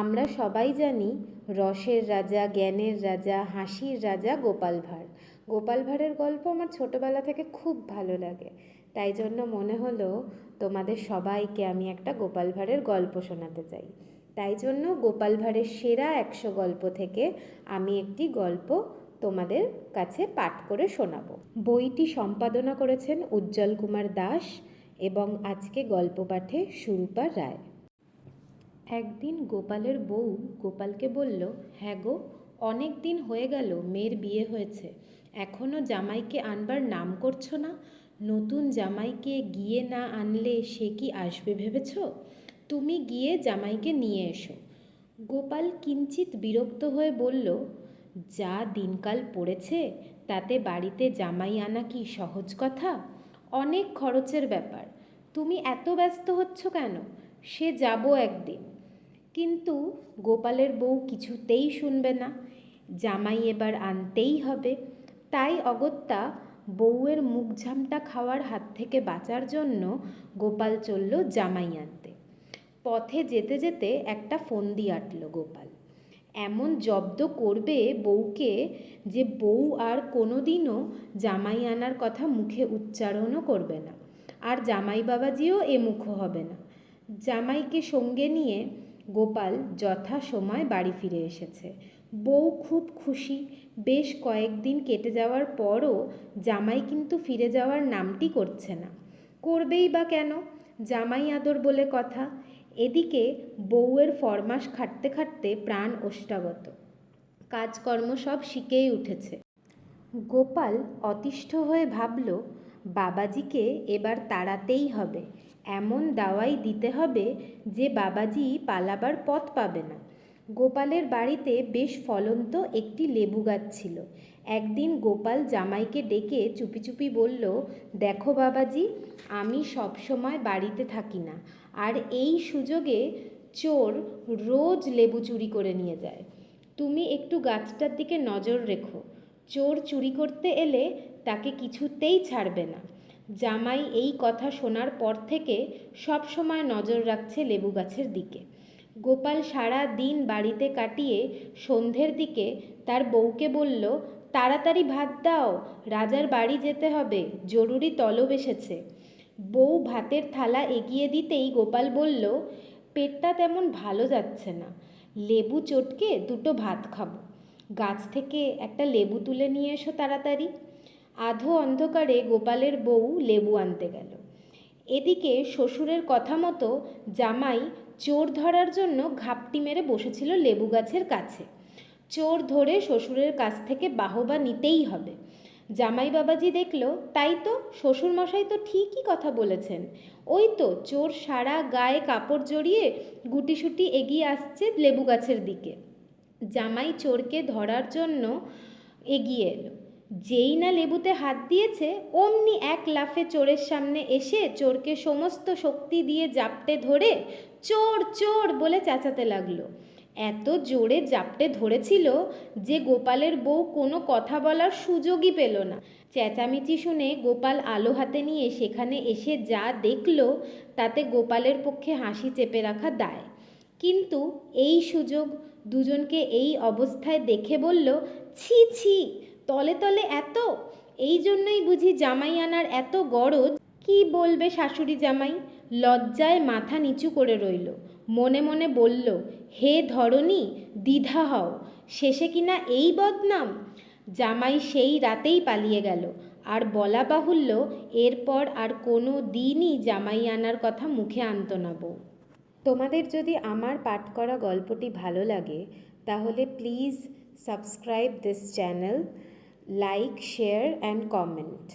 আমরা সবাই জানি রসের রাজা, জ্ঞানের রাজা, হাসির রাজা গোপাল ভাঁড়। গোপাল ভাঁড়ের গল্প আমার ছোটোবেলা থেকে খুব ভালো লাগে। তাই জন্য মনে হলো তোমাদের সবাইকে আমি একটা গোপাল ভাঁড়ের গল্প শোনাতে চাই। তাই জন্য গোপাল ভাঁড়ের সেরা একশো গল্প থেকে আমি একটি গল্প তোমাদের কাছে পাঠ করে শোনাবো। বইটি সম্পাদনা করেছেন উজ্জ্বল কুমার দাস এবং আজকে গল্প পাঠে সুরূপা রায়। একদিন গোপালের বউ গোপালকে বলল হ্যাঁ গো, অনেক দিন হয়ে গেল, মেয়ের বিয়ে হয়েছে। এখনও জামাইকে আনবার নাম করছ না? নতুন জামাইকে গিয়ে না আনলে সে কি আসবে ভেবেছ? তুমি গিয়ে জামাইকে নিয়ে এসো। গোপাল কিঞ্চিত বিরক্ত হয়ে বলল, যা দিনকাল পড়েছে, তাতে বাড়িতে জামাই আনা কি সহজ কথা? অনেক খরচের ব্যাপার। তুমি এত ব্যস্ত হচ্ছ কেন? সে যাব একদিন। কিন্তু গোপালের বউ কিছুতেই শুনবে না। জামাই এবার আনতেই হবে। তাই অগত্যা বউয়ের মুখঝামটা খাওয়ার হাত থেকে বাঁচার জন্য গোপাল চলল জামাই আনতে। পথে যেতে যেতে একটা ফন্দি আটল গোপাল। এমন জব্দ করবে বউকে যে বউ আর কোনোদিনও জামাই আনার কথা মুখে উচ্চারণও করবে না। আর জামাই বাবাজিও এ মুখ হবে না। জামাইকে সঙ্গে নিয়ে গোপাল যথা সময় বাড়ি ফিরে এসেছে। বউ খুব খুশি। বেশ কয়েকদিন কেটে যাওয়ার পরও জামাই কিন্তু ফিরে যাওয়ার নামটি করছে না। করবেই বা কেন? জামাই আদর বলে কথা। এদিকে বউয়ের ফরমাস খাটতে খাটতে প্রাণ ওষ্ঠাগত কাজকর্ম সব শিখেই উঠেছে। গোপাল অতিষ্ঠ হয়ে ভাবল বাবাজিকে এবার তাড়াতেই হবে। এমন দাওয়াই দিতে হবে যে বাবাজি পালাবার পথ পাবে না। গোপালের বাড়িতে বেশ ফলন্ত একটি লেবু গাছ ছিল। একদিন গোপাল জামাইকে ডেকে চুপি চুপি বলল, দেখো বাবাজি, আমি সব সময় বাড়িতে থাকি না। আর এই সুযোগে চোর রোজ লেবু চুরি করে নিয়ে যায়। তুমি একটু গাছটার দিকে নজর রেখো। চোর চুরি করতে এলে তাকে কিছুতেই ছাড়বে না। জামাই এই কথা শোনার পর থেকে সব সময় নজর রাখছে লেবু গাছের দিকে। গোপাল সারা দিন বাড়িতে কাটিয়ে সন্ধ্যের দিকে তার বউকে বলল, তাড়াতাড়ি ভাত দাও, রাজার বাড়ি যেতে হবে, জরুরি তলব এসেছে। বউ ভাতের থালা এগিয়ে দিতেই গোপাল বলল, পেটটা তেমন ভালো যাচ্ছে না। লেবু চটকে দুটো ভাত খাব। গাছ থেকে একটা লেবু তুলে নিয়ে এসো তাড়াতাড়ি। আধো অন্ধকারে গোপালের বউ লেবু আনতে গেল। এদিকে শ্বশুরের কথা মতো জামাই চোর ধরার জন্য ঘাপটি মেরে বসেছিল লেবু গাছের কাছে। চোর ধরে শ্বশুরের কাছ থেকে বাহবা নিতেই হবে। জামাই বাবাজি দেখল, তাই তো, শ্বশুরমশাই তো ঠিকই কথা বলেছেন। ওই তো, চোর সারা গায়ে কাপড় জড়িয়ে গুটিসুটি এগিয়ে আসছে লেবু গাছের দিকে। জামাই চোরকে ধরার জন্য এগিয়ে এলো। যেই না লেবুতে হাত দিয়েছে, অমনি এক লাফে চোরের সামনে এসে চোরকে সমস্ত শক্তি দিয়ে জাপটে ধরে চোর চোর বলে চেঁচাতে লাগল। এত জোরে জাপটে ধরেছিল যে গোপালের বউ কোনো কথা বলার সুযোগই পেল না। চেঁচামেচি শুনে গোপাল আলো হাতে নিয়ে সেখানে এসে যা দেখল, তাতে গোপালের পক্ষে হাসি চেপে রাখা দায়। কিন্তু এই সুযোগ দুজনকে এই অবস্থায় দেখে বলল, ছি ছি, তলে তলে এত? এই জন্যই বুঝি জামাই আনার এত গরজ? কি বলবে শাশুড়ি জামাই? লজ্জায় মাথা নিচু করে রইল। মনে মনে বলল, হে ধরণী, দ্বিধা হও। শেষে কিনা এই বদনাম? জামাই সেই রাতেই পালিয়ে গেল। আর বলা বাহুল্য, এরপর আর কোনো দিনই জামাই আনার কথা মুখে আনত না বউ। তোমাদের যদি আমার পাঠ করা গল্পটি ভালো লাগে, তাহলে please subscribe this channel like share and comment